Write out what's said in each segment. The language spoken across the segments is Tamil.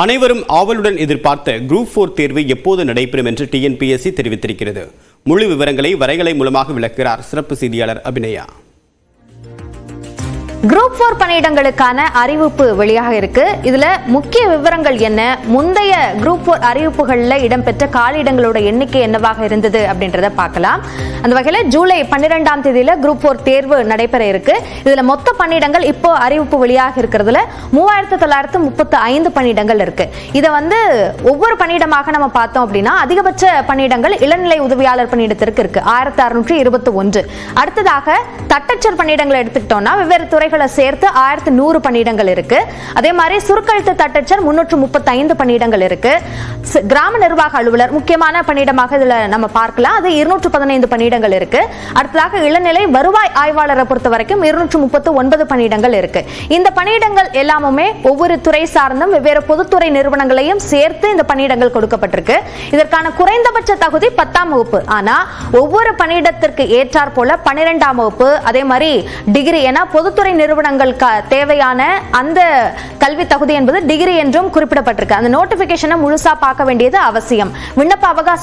அனைவரும் ஆவலுடன் எதிர்பார்த்த குரூப் ஃபோர் தேர்வு எப்போது நடைபெறும் என்று டிஎன்பிஎஸ்சி தெரிவித்திருக்கிறது. முழு விவரங்களை வரைகலை மூலமாக விளக்குகிறார் சிறப்பு செய்தியாளர் அபிநயா. குரூப் ஃபோர் பணியிடங்களுக்கான அறிவிப்பு வெளியாக இருக்கு. இதுல முக்கிய விவரங்கள் என்ன? முந்தைய குரூப் ஃபோர் அறிவிப்புகளில் இடம்பெற்ற காலியிடங்களோட எண்ணிக்கை என்னவாக இருந்தது அப்படின்றத பார்க்கலாம். அந்த வகையில் ஜூலை பன்னிரெண்டாம் தேதியில குரூப் ஃபோர் தேர்வு நடைபெற இருக்கு. இதுல மொத்த பணியிடங்கள் இப்போ அறிவிப்பு வெளியாக இருக்கிறதுல மூவாயிரத்து தொள்ளாயிரத்து முப்பத்து ஐந்து பணியிடங்கள் இருக்கு. இதை வந்து ஒவ்வொரு பணியிடமாக நம்ம பார்த்தோம் அப்படின்னா அதிகபட்ச பணியிடங்கள் இளநிலை உதவியாளர் பணியிடத்திற்கு இருக்கு. ஆயிரத்தி அறுநூற்றி இருபத்தி ஒன்று. அடுத்ததாக தட்டச்சர் பணியிடங்களை எடுத்துக்கிட்டோம்னா வெவ்வேறு துறைகள் சேர்த்து ஆயிரத்தி நூறு பணியிடங்கள் இருக்கு. அதே மாதிரி சுருக்கெழுத்து தட்டச்சர் முன்னூற்று முப்பத்தி ஐந்து பணியிடங்கள் இருக்கு. கிராம நிர்வாக அலுவலர் முக்கியமான பணியிடமாக இதுல நம்ம பார்க்கலாம். அது இருநூற்று பதினைந்து பணியிடங்கள் இருக்கு. அடுத்ததாக இளநிலை வருவாய் ஆய்வாளரை பொறுத்த வரைக்கும் இருநூற்று முப்பத்து ஒன்பது பணியிடங்கள் இருக்கு. இந்த பணியிடங்கள் எல்லாமுமே ஒவ்வொரு துறை சார்ந்தும் வெவ்வேறு பொதுத்துறை நிறுவனங்களையும் சேர்த்து இந்த பணியிடங்கள் கொடுக்கப்பட்டிருக்கு. இதற்கான குறைந்தபட்ச தகுதி பத்தாம் வகுப்பு. ஆனா ஒவ்வொரு பணியிடத்திற்கு ஏற்றாற் போல பனிரெண்டாம் வகுப்பு அதே மாதிரி டிகிரி என பொதுத்துறை நிறுவனங்கள் தேவையான அந்த கல்வி தகுதி என்பது டிகிரி என்றும் குறிப்பிடப்பட்டிருக்கு. அந்த நோட்டிபிகேஷனை முழுசா பார்க்க வேண்டியது அவசியம். விண்ணப்ப அவகாச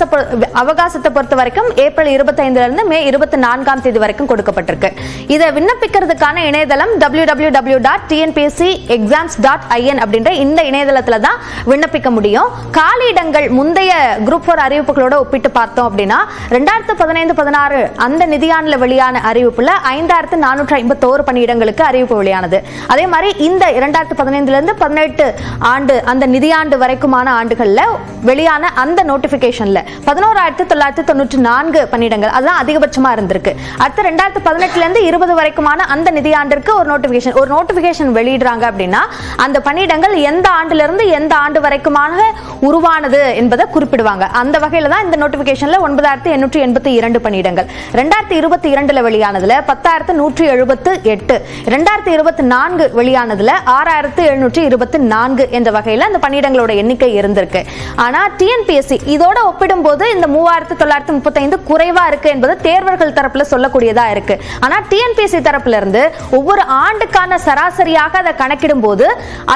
அவகாசத்தை பொறுத்த வரைக்கும் ஏப்ரல் இருபத்தைந்துல இருந்து மே இருபத்தி நான்காம் தேதி வரைக்கும் கொடுக்கப்பட்டிருக்கு. இதை விண்ணப்பிக்கிறதுக்கான இணையதளம் W W W dot TNPSC exams dot IN அப்படின்ற இந்த இணையதளத்துல தான் விண்ணப்பிக்க முடியும். காலியிடங்கள் முந்தைய குரூப் ஃபோர் அறிவிப்புகளோட ஒப்பிட்டு பார்த்தோம் அப்படின்னா ரெண்டாயிரத்து பதினைந்து பதினாறு அந்த நிதியாண்டில் வெளியான அறிவிப்புல ஐந்தாயிரத்து நானூற்று ஐம்பத்தோரு பணியிடங்களுக்கு அறிவிப்பு வெளியானது. அதே மாதிரி இந்த இரண்டாயிரத்து பதினைந்துல இருந்து பதினெட்டு ஆண்டு அந்த நிதியாண்டு வரைக்குமான ஆண்டுகள்ல வெளியான அந்த நோட்டிபிகேஷன்ல பதினோராயிரத்து தொள்ளாயிரத்து தொண்ணூற்றி நான்கு பணியிடங்கள். அதுதான் அதிகபட்சமா இருந்திருக்கு. அடுத்து ரெண்டாயிரத்து பதினெட்டுல இருந்து இருபது வரைக்குமான அந்த நிதியாண்டிற்கு ஒரு நோட்டிபிகேஷன் ஒரு நோட்டிபிகேஷன் வெளியிடுறாங்க அப்படின்னா அந்த பணியிடங்கள் எந்த ஆண்டுல இருந்து எந்த ஆண்டு வரைக்குமான உருவானது என்பதை குறிப்பிடுவாங்க. அந்த வகையில தான் இந்த நோட்டிபிகேஷன்ல ஒன்பதாயிரத்தி எண்ணூற்றி எண்பத்தி இரண்டு பணியிடங்கள். ரெண்டாயிரத்தி இருபத்தி இரண்டுல வெளியானதுல பத்தாயிரத்து நூற்றி எழுபத்து எட்டு. ரெண்டாயிரத்தி இருபத்தி நான்கு வெளியானதுல ஆறாயிரத்து எழுநூற்றி இருபத்தி நான்கு என்ற வகையில அந்த பணியிடங்களோட எண்ணிக்கை இருந்திருக்கு. ஆனா டிஎன்பிஎஸ்சி இதோட ஒப்பிடும்போது இந்த மூவாயிரத்து தொள்ளாயிரத்து முப்பத்தைந்து குறைவா இருக்கு என்பது தேர்வர்கள் தரப்புல சொல்லக்கூடியதா இருக்கு. ஆனா டிஎன்பிஎஸ்சி தரப்புல இருந்து ஒவ்வொரு ஆண்டுக்கான சராசரியாக அதை கணக்கிடும் போது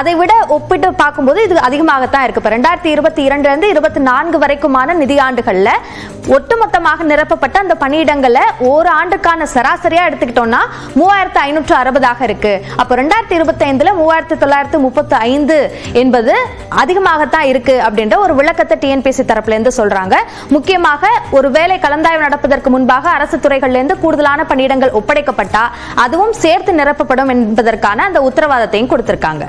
அதை விட ஒப்பிட்டு பார்க்கும்போது இது அதிகமாகத்தான் இருக்கு. இப்ப ரெண்டாயிரத்தி இருபத்தி இரண்டுலேருந்து இருபத்தி நான்கு வரைக்குமான நிதியாண்டுகள்ல ஒட்டுமொத்தமாக நிரப்பப்பட்ட அந்த பணியிடங்களை ஒரு ஆண்டுக்கான சராசரியா எடுத்துக்கிட்டோம்னா மூவாயிரத்து ஐநூற்று அறுபதாக இருக்கு. அப்போ ரெண்டாயிரத்தி இருபத்தி ஐந்துல மூவாயிரத்து தொள்ளாயிரத்து முப்பத்தி ஐந்து என்பது அதிகமாகத்தான் இருக்கு அப்படின்ற ஒரு விளக்கத்தை டிஎன்பிசி தரப்புல இருந்து சொல்றாங்க. முக்கியமாக ஒரு வேலை கலந்தாய்வு நடப்பதற்கு முன்பாக அரசு துறைகள்ல இருந்து கூடுதலான பணியிடங்கள் ஒப்படைக்கப்பட்டா அதுவும் சேர்த்து நிரப்பப்படும் என்பதற்கான அந்த உத்தரவாதத்தையும் கொடுத்திருக்காங்க.